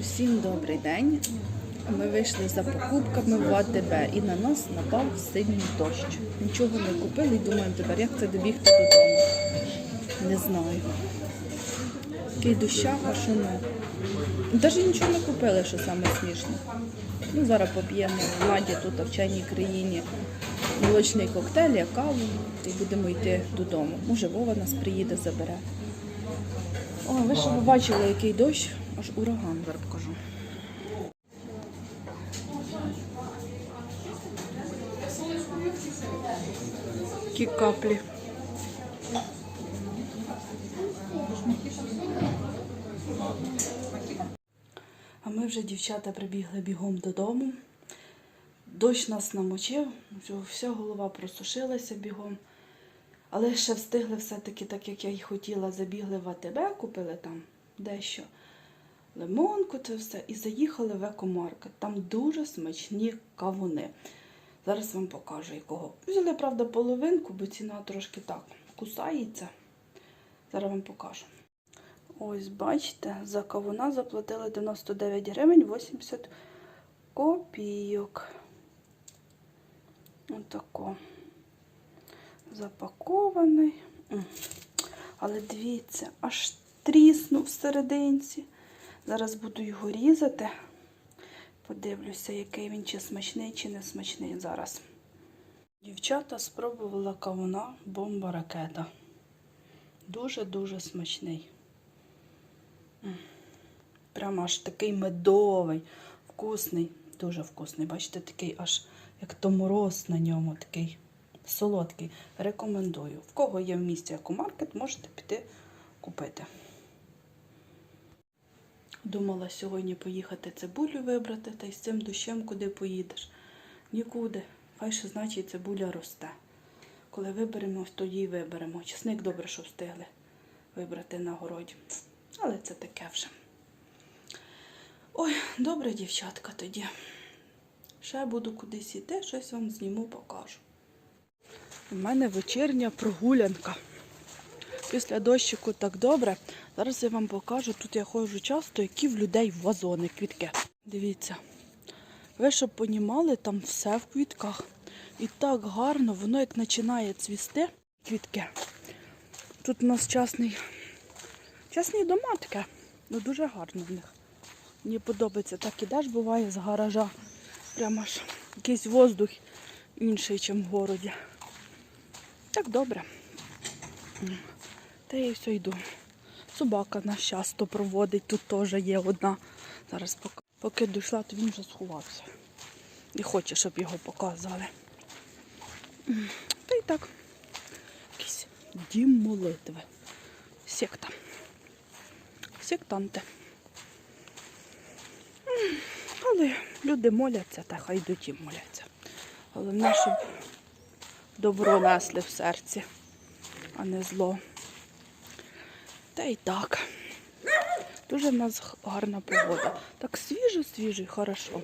Усім добрий день. Ми вийшли за покупками в АТБ і на нас напав сильний дощ. Нічого не купили і думаємо тепер, як це добігти додому. Не знаю. Такий дощах, а що ну. Навіть нічого не купили, що саме смішне. Ну, зараз поп'ємо в Наді тут в чайній країні молочний коктейль, я каву і будемо йти додому. Може, Вова нас приїде, забере. О, ви ж бачили, який дощ, аж ураган зараз покажу. Які каплі. А ми вже, дівчата, прибігли бігом додому. Дощ нас намочив, вся голова просушилася бігом. Але ще встигли все-таки, так як я й хотіла, забігли в АТБ, купили там дещо лимонку, це все, і заїхали в екомаркет. Там дуже смачні кавуни. Зараз вам покажу якого. Взяли, правда, половинку, бо ціна трошки так кусається. Зараз вам покажу. Ось, бачите, за кавуна заплатили 99 гривень 80 копійок. Отако. Запакований. Але дивіться, аж тріснув всерединці. Зараз буду його різати. Подивлюся, який він, чи смачний, чи не смачний зараз. Дівчата спробувала кавуна бомба ракета. Дуже-дуже смачний. Прямо аж такий медовий, вкусний, дуже вкусний. Бачите, такий аж як то мороз на ньому, такий солодкий. Рекомендую. В кого є в місті екомаркет, можете піти купити. Думала сьогодні поїхати цибулю вибрати, та й з цим дощем куди поїдеш. Нікуди. Хай ще значить цибуля росте. Коли виберемо, тоді й виберемо. Чесник добре, що встигли вибрати на городі. Але це таке вже. Ой, добре, дівчатка, тоді. Ще буду кудись іти, щось вам зніму, покажу. У мене вечірня прогулянка. Після дощику так добре. Зараз я вам покажу, тут я ходжу часто, які в людей вазони квітки. Дивіться. Ви щоб понімали, там все в квітках. І так гарно, воно як починає цвісти квітки. Тут у нас частний, частні дома таке. Ну дуже гарно в них. Мені подобається. Так ідеш, буває з гаража. Прямо ж якийсь воздух інший, ніж в городі. Так добре. Та я й все йду. Собака нас часто проводить, тут теж є одна. Зараз поки, поки дійшла, то він вже сховався. І хоче, щоб його показували. Та й так. Якийсь дім молитви. Секта. Сектанти. Але люди моляться, та хай йдуть і моляться. Головне, щоб добро несли в серці, а не зло. Та й так. Дуже в нас гарна погода. Так свіже, свіже, хорошо.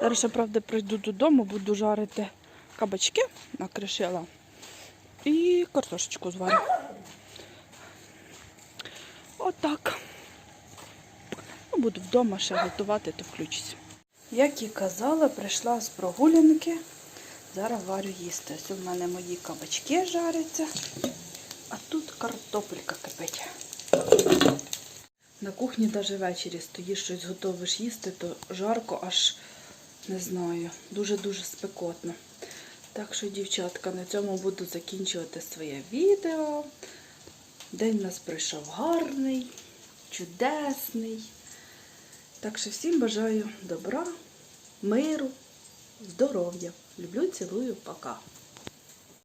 Зараз ще, правда, прийду додому, буду жарити кабачки, накришила. І картошечку зварю. Отак. Ну, буду вдома ще готувати, то включусь. Як і казала, прийшла з прогулянки. Зараз варю їсти. Ось у мене мої кабачки жаряться, а тут картопелька кипить. На кухні навіть ввечері стоїш щось готовиш їсти, то жарко аж не знаю, дуже-дуже спекотно. Так що, дівчатка, на цьому буду закінчувати своє відео. День у нас прийшов гарний, чудесний. Так що всім бажаю добра, миру, здоров'я. Люблю, цілую, пока.